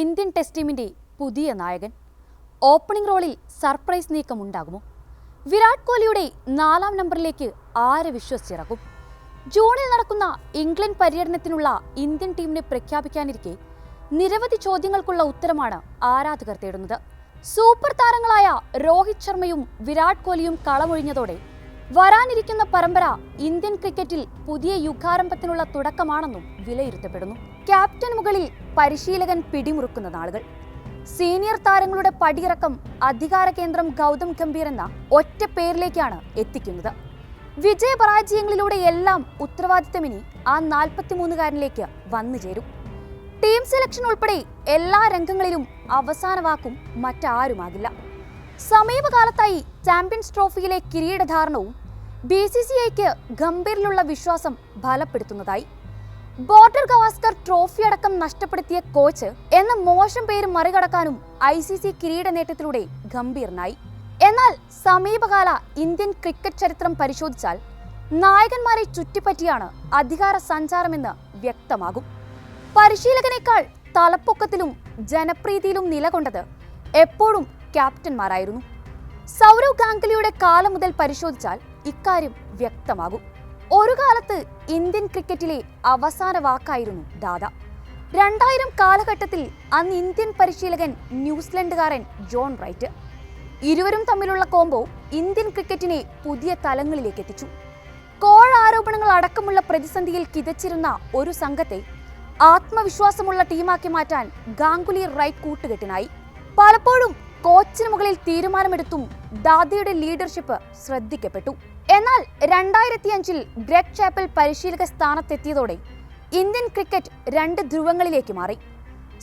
Indian test ടീമിന്റെ പുതിയ നായകൻ. ഓപ്പണിംഗ് റോളിൽ സർപ്രൈസ് നീക്കം ഉണ്ടാകുമോ വിരാട് കോഹ്ലിയുടെ നാലാം നമ്പറിലേക്ക് ആരെ വിശ്വസിച്ചിറക്കും? ജൂണിൽ നടക്കുന്ന ഇംഗ്ലണ്ട് പര്യടനത്തിനുള്ള ഇന്ത്യൻ ടീമിനെ പ്രഖ്യാപിക്കാനിരിക്കെ നിരവധി ചോദ്യങ്ങൾക്കുള്ള ഉത്തരമാണ് ആരാധകർ തേടുന്നത്. സൂപ്പർ താരങ്ങളായ രോഹിത് ശർമ്മയും വിരാട് കോഹ്ലിയും കളമൊഴിഞ്ഞതോടെ വരാനിരിക്കുന്ന പരമ്പര ഇന്ത്യൻ ക്രിക്കറ്റിൽ പുതിയ യുഗാരംഭത്തിനുള്ള തുടക്കമാണെന്നും വിലയിരുത്തപ്പെടുന്നു. ക്യാപ്റ്റൻ മുകളിൽ പരിശീലകൻ പിടിമുറുക്കുന്ന നാളുകൾ. സീനിയർ താരങ്ങളുടെ പടിയിറക്കം അധികാര കേന്ദ്രം ഗൗതം ഗംഭീർ എന്ന ഒറ്റ പേരിലേക്കാണ് എത്തിക്കുന്നത്. വിജയപരാജയങ്ങളിലൂടെ എല്ലാം ഉത്തരവാദിത്തമിനി ആ നാൽപ്പത്തിമൂന്നുകാരനിലേക്ക് വന്നു ചേരും. ടീം സെലക്ഷൻ ഉൾപ്പെടെ എല്ലാ രംഗങ്ങളിലും അവസാന വാക്കും മറ്റാരുമാകില്ല. സമീപകാലത്തായി ചാമ്പ്യൻസ് ട്രോഫിയിലെ കിരീടധാരണവും ബി സി സി ഐക്ക് ഗംഭീരിലുള്ള വിശ്വാസം ഫലപ്പെടുത്തുന്നതായി ബോർഡർ ഗവാസ്കർ ട്രോഫി അടക്കം നഷ്ടപ്പെടുത്തിയ കോച്ച് എന്ന മോശം പേര് മറികടക്കാനും ഐ സി സി കിരീട നേട്ടത്തിലൂടെ ഗംഭീരനായി. എന്നാൽ സമീപകാല ഇന്ത്യൻ ക്രിക്കറ്റ് ചരിത്രം പരിശോധിച്ചാൽ നായകന്മാരെ ചുറ്റിപ്പറ്റിയാണ് അധികാര സഞ്ചാരമെന്ന് വ്യക്തമാകും. പരിശീലകനേക്കാൾ തലപ്പൊക്കത്തിലും ജനപ്രീതിയിലും നിലകൊണ്ടത് എപ്പോഴും ക്യാപ്റ്റന്മാരായിരുന്നു. സൗരവ് ഗാംഗുലിയുടെ കാലം മുതൽ പരിശോധിച്ചാൽ ഇക്കാര്യം വ്യക്തമാകും. ഒരു കാലത്ത് ഇന്ത്യൻ ക്രിക്കറ്റിലെ അവസാന വാക്കായിരുന്നു ദാദ. രണ്ടായിരം കാലഘട്ടത്തിൽ അന്ന് ഇന്ത്യൻ പരിശീലകൻ ന്യൂസിലൻഡുകാരൻ ജോൺ റൈറ്റ്. ഇരുവരും തമ്മിലുള്ള കോംബോ ഇന്ത്യൻ ക്രിക്കറ്റിനെ പുതിയ തലങ്ങളിലേക്ക് എത്തിച്ചു. കോഴ ആരോപണങ്ങൾ അടക്കമുള്ള പ്രതിസന്ധിയിൽ കിതച്ചിരുന്ന ഒരു സംഘത്തെ ആത്മവിശ്വാസമുള്ള ടീമാക്കി മാറ്റാൻ ഗാംഗുലി റൈറ്റ് കൂട്ടുകെട്ടിനായി. പലപ്പോഴും കോച്ചിന് മുകളിൽ തീരുമാനമെടുത്തും ദാദയുടെ ലീഡർഷിപ്പ് ശ്രദ്ധിക്കപ്പെട്ടു. എന്നാൽ രണ്ടായിരത്തി അഞ്ചിൽ ഗ്രെഗ് ചാപ്പൽ പരിശീലക സ്ഥാനത്തെത്തിയതോടെ ഇന്ത്യൻ ക്രിക്കറ്റ് രണ്ട് ധ്രുവങ്ങളിലേക്ക് മാറി.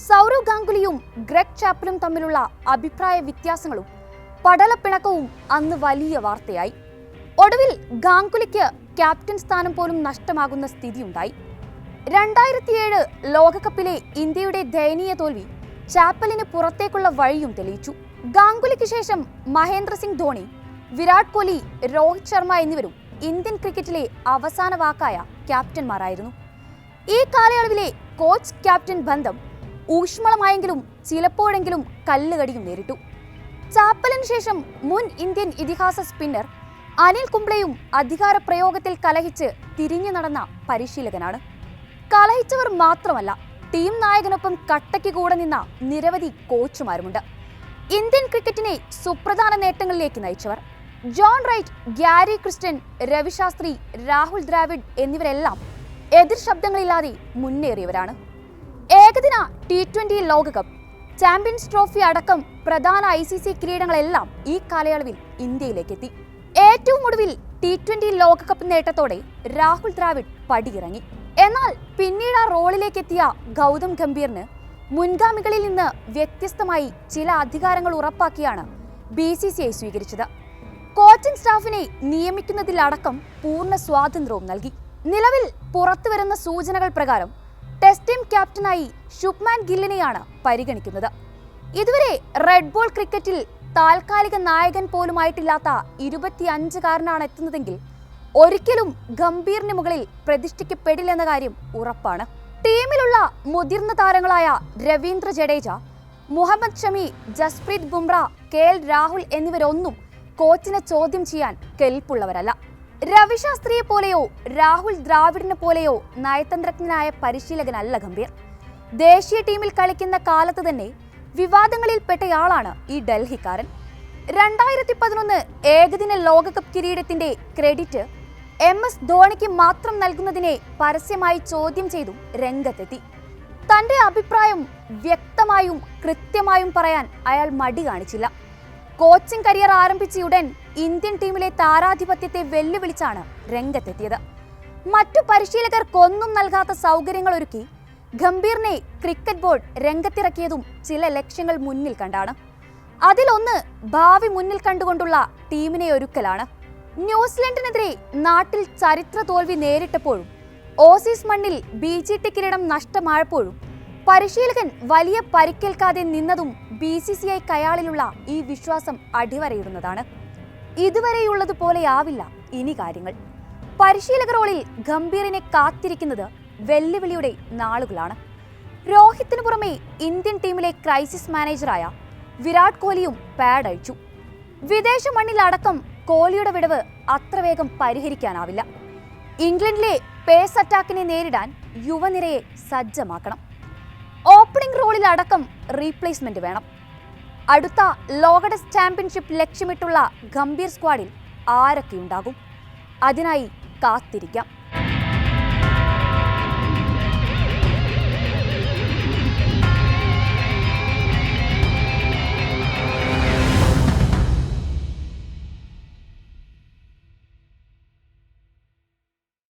സൗരവ് ഗാംഗുലിയും ഗ്രെഗ് ചാപ്പലും തമ്മിലുള്ള അഭിപ്രായ വ്യത്യാസങ്ങളും പടലപ്പിണക്കവും അന്ന് വലിയ വാർത്തയായി. ഒടുവിൽ ഗാംഗുലിക്ക് ക്യാപ്റ്റൻ സ്ഥാനം പോലും നഷ്ടമാകുന്ന സ്ഥിതിയുണ്ടായി. രണ്ടായിരത്തിയേഴ് ലോകകപ്പിലെ ഇന്ത്യയുടെ ദയനീയ തോൽവി ചാപ്പലിന് പുറത്തേക്കുള്ള വഴിയും തെളിയിച്ചു. ഗാംഗുലിക്ക് ശേഷം മഹേന്ദ്ര സിംഗ് ധോണി വിരാട് കോഹ്ലി രോഹിത് ശർമ്മ എന്നിവരും ഇന്ത്യൻ ക്രിക്കറ്റിലെ അവസാന വാക്കായ ക്യാപ്റ്റന്മാരായിരുന്നു. ഈ കാലയളവിലെ കോച്ച് ക്യാപ്റ്റൻ ബന്ധം ഊഷ്മളമായെങ്കിലും ചിലപ്പോഴെങ്കിലും കല്ലുകടിയും നേരിട്ടു. ചാപ്പലിന് ശേഷം മുൻ ഇന്ത്യൻ ഇതിഹാസ സ്പിന്നർ അനിൽ കുംബ്ലെയും അധികാര പ്രയോഗത്തിൽ കലഹിച്ച് തിരിഞ്ഞു നടന്ന പരിശീലകനാണ്. കലഹിച്ചവർ മാത്രമല്ല ടീം നായകനൊപ്പം കട്ടയ്ക്ക് കൂടെ നിന്ന നിരവധി കോച്ചുമാരുമുണ്ട്. ഇന്ത്യൻ ക്രിക്കറ്റിനെ സുപ്രധാന നേട്ടങ്ങളിലേക്ക് നയിച്ചവർ. John Wright Gary Kirsten Ravi Shastri Rahul Dravid എന്നിവരെല്ലാം എതിർ ശബ്ദങ്ങളില്ലാതെ മുന്നേറിയവരാണ്. ഏകദിന ടി ട്വന്റി ലോകകപ്പ് ചാമ്പ്യൻസ് ട്രോഫി അടക്കം പ്രധാന ഐ സി സി കിരീടങ്ങളെല്ലാം ഈ കാലയളവിൽ ഇന്ത്യയിലേക്കെത്തി. ഏറ്റവും ഒടുവിൽ ടി ട്വന്റി ലോകകപ്പ് നേട്ടത്തോടെ രാഹുൽ ദ്രാവിഡ് പടിയിറങ്ങി. എന്നാൽ പിന്നീട് ആ റോളിലേക്ക് എത്തിയ ഗൗതം ഗംഭീറിന് മുൻഗാമികളിൽ നിന്ന് വ്യത്യസ്തമായി ചില അധികാരങ്ങൾ ഉറപ്പാക്കിയാണ് ബി സി സി ഐ സ്വീകരിച്ചത്. കോച്ചിംഗ് സ്റ്റാഫിനെ നിയമിക്കുന്നതിലടക്കം പൂർണ സ്വാതന്ത്ര്യവും നൽകി. നിലവിൽ പുറത്തുവരുന്ന സൂചനകൾ പ്രകാരം ടെസ്റ്റ് ടീം ക്യാപ്റ്റനായി ശുഭ്മാൻ ഗില്ലിനെയാണ് പരിഗണിക്കുന്നത്. ഇതുവരെ റെഡ് ബോൾ ക്രിക്കറ്റിൽ താൽക്കാലിക നായകൻ പോലുമായിട്ടില്ലാത്ത ഇരുപത്തിയഞ്ചുകാരനാണ് എത്തുന്നതെങ്കിൽ ഒരിക്കലും ഗംഭീറിന് മുകളിൽ പ്രതിഷ്ഠിക്കപ്പെടില്ലെന്ന കാര്യം ഉറപ്പാണ്. ടീമിലുള്ള മുതിർന്ന താരങ്ങളായ രവീന്ദ്ര ജഡേജ മുഹമ്മദ് ഷമി ജസ്പ്രീത് ബുംറ കെ എൽ രാഹുൽ എന്നിവരൊന്നും കോച്ചിനെ ചോദ്യം ചെയ്യാൻ കെൽപ്പുള്ളവരല്ല. രവിശാസ്ത്രിയെ പോലെയോ രാഹുൽ ദ്രാവിഡിനെ പോലെയോ നയതന്ത്രജ്ഞനായ പരിശീലകനല്ല ഗംഭീർ. ദേശീയ ടീമിൽ കളിക്കുന്ന കാലത്ത് തന്നെ വിവാദങ്ങളിൽപ്പെട്ടയാളാണ് ഈ ഡൽഹിക്കാരൻ. രണ്ടായിരത്തി പതിനൊന്ന് ഏകദിന ലോകകപ്പ് കിരീടത്തിന്റെ ക്രെഡിറ്റ് എം എസ് ധോണിക്ക് മാത്രം നൽകുന്നതിനെ പരസ്യമായി ചോദ്യം ചെയ്തും രംഗത്തെത്തി. തന്റെ അഭിപ്രായം വ്യക്തമായും കൃത്യമായും പറയാൻ അയാൾ മടി കാണിച്ചില്ല. കോച്ചിംഗ് കരിയർ ആരംഭിച്ചയുടൻ ഇന്ത്യൻ ടീമിലെ താരാധിപത്യത്തെ വെല്ലുവിളിച്ചാണ് രംഗത്തെത്തിയത്. മറ്റു പരിശീലകർക്കൊന്നും നൽകാത്ത സൗകര്യങ്ങൾ ഒരുക്കി ഗംഭീറിനെ ക്രിക്കറ്റ് ബോർഡ് രംഗത്തിറക്കിയതും ചില ലക്ഷ്യങ്ങൾ മുന്നിൽ കണ്ടാണ്. അതിലൊന്ന് ഭാവി മുന്നിൽ കണ്ടുകൊണ്ടുള്ള ടീമിനെ ഒരുക്കലാണ്. ന്യൂസിലൻഡിനെതിരെ നാട്ടിൽ ചരിത്ര തോൽവി നേരിട്ടപ്പോഴും ഓസീസ് മണ്ണിൽ ബി ജി ടി കിരീടം നഷ്ടമായപ്പോഴും പരിശീലകൻ വലിയ പരിക്കേൽക്കാതെ നിന്നതും ബി സി സി ഐ കയാളിലുള്ള ഈ വിശ്വാസം അടിവരയിടുന്നതാണ്. ഇതുവരെയുള്ളതുപോലെയാവില്ല ഇനി കാര്യങ്ങൾ. പരിശീലക റോളിൽ ഗംഭീറിനെ കാത്തിരിക്കുന്നത് വെല്ലുവിളിയുടെ നാളുകളാണ്. രോഹിത്തിന് പുറമെ ഇന്ത്യൻ ടീമിലെ ക്രൈസിസ് മാനേജറായ വിരാട് കോഹ്ലിയും പാഡ് അഴിച്ചു. വിദേശ മണ്ണിലടക്കം കോഹ്ലിയുടെ വിടവ് അത്ര വേഗം പരിഹരിക്കാനാവില്ല. ഇംഗ്ലണ്ടിലെ പേസ് അറ്റാക്കിനെ നേരിടാൻ യുവനിരയെ സജ്ജമാക്കണം. ഓപ്പണിംഗ് റോളിലടക്കം റീപ്ലേസ്മെന്റ് വേണം. അടുത്ത ലോക ടെസ്റ്റ് ചാമ്പ്യൻഷിപ്പ് ലക്ഷ്യമിട്ടുള്ള ഗംഭീർ സ്ക്വാഡിൽ ആരൊക്കെ ഉണ്ടാകും? അതിനായി കാത്തിരിക്കാം.